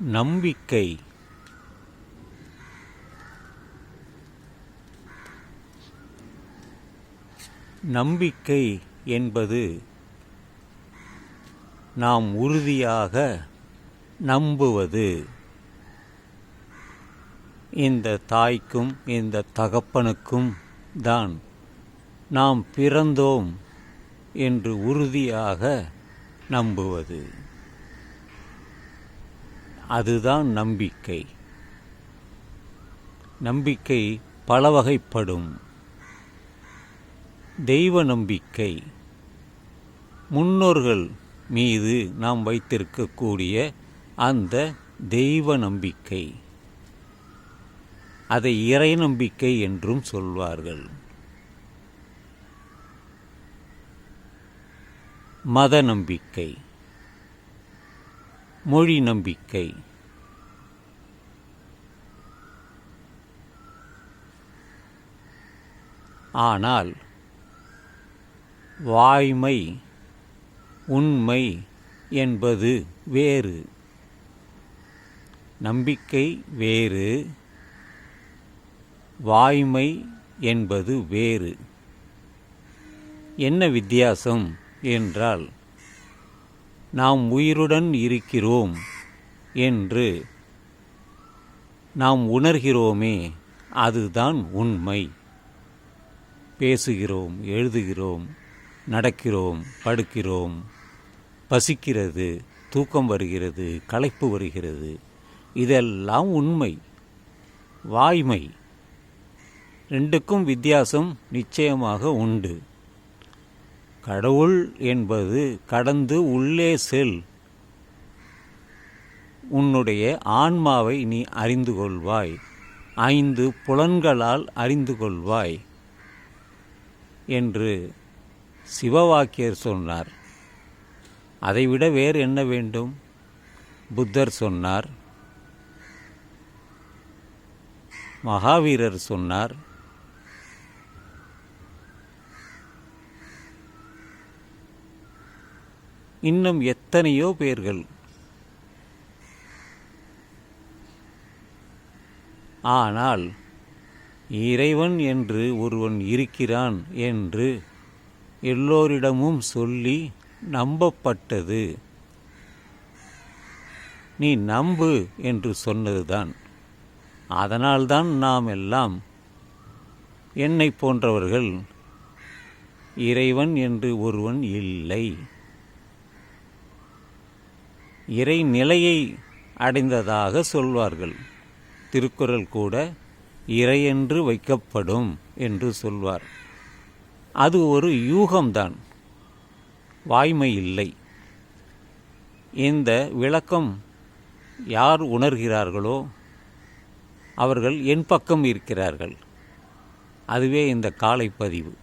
நம்பிக்கை. நம்பிக்கை என்பது நாம் உறுதியாக நம்புவது. இந்த தாய்க்கும் இந்த தகப்பனுக்கும் தான் நாம் பிறந்தோம் என்று உறுதியாக நம்புவது. அதுதான் நம்பிக்கை. நம்பிக்கை பல வகைப்படும் தெய்வ நம்பிக்கை. முன்னோர்கள் மீது நாம் வைத்திருக்கக்கூடிய அந்த தெய்வ நம்பிக்கை. அதை இறை நம்பிக்கை என்றும் சொல்வார்கள். மத நம்பிக்கை. மொழி நம்பிக்கை. ஆனால் வாய்மை உண்மை என்பது வேறு. நம்பிக்கை வேறு வாய்மை என்பது வேறு. என்ன வித்தியாசம் என்றால் நாம் உயிருடன் இருக்கிறோம் என்று நாம் உணர்கிறோமே அதுதான் உண்மை. பேசுகிறோம் எழுதுகிறோம் நடக்கிறோம் படுக்கிறோம். பசிக்கிறது தூக்கம் வருகிறது களைப்பு வருகிறது. இதெல்லாம் உண்மை. வாய்மை. ரெண்டுக்கும் வித்தியாசம் நிச்சயமாக உண்டு. கடவுள் என்பது கடந்து உள்ளே செல். உன்னுடைய ஆன்மாவை நீ அறிந்து கொள்வாய். ஐந்து புலன்களால் அறிந்து கொள்வாய் என்று சிவவாக்கியர் சொன்னார். அதைவிட வேறு என்ன வேண்டும்? புத்தர் சொன்னார். மகாவீரர் சொன்னார். இன்னும் எத்தனையோ பேர்கள். ஆனால் இறைவன் என்று ஒருவன் இருக்கிறான் என்று எல்லோரிடமும் சொல்லி நம்பப்பட்டது. நீ நம்பு என்று சொன்னதுதான். அதனால்தான் நாம் எல்லாம் என்னை போன்றவர்கள் இறைவன் என்று ஒருவன் இல்லை. இறை நிலையை அடைந்ததாக சொல்வார்கள். திருக்குறள் கூட இறையென்று வைக்கப்படும் என்று சொல்வார். அது ஒரு யூகம்தான். வாய்மை இல்லை. இந்த விளக்கம் யார் உணர்கிறார்களோ அவர்கள் என் பக்கம் இருக்கிறார்கள். அதுவே இந்த காலைப்பதிவு.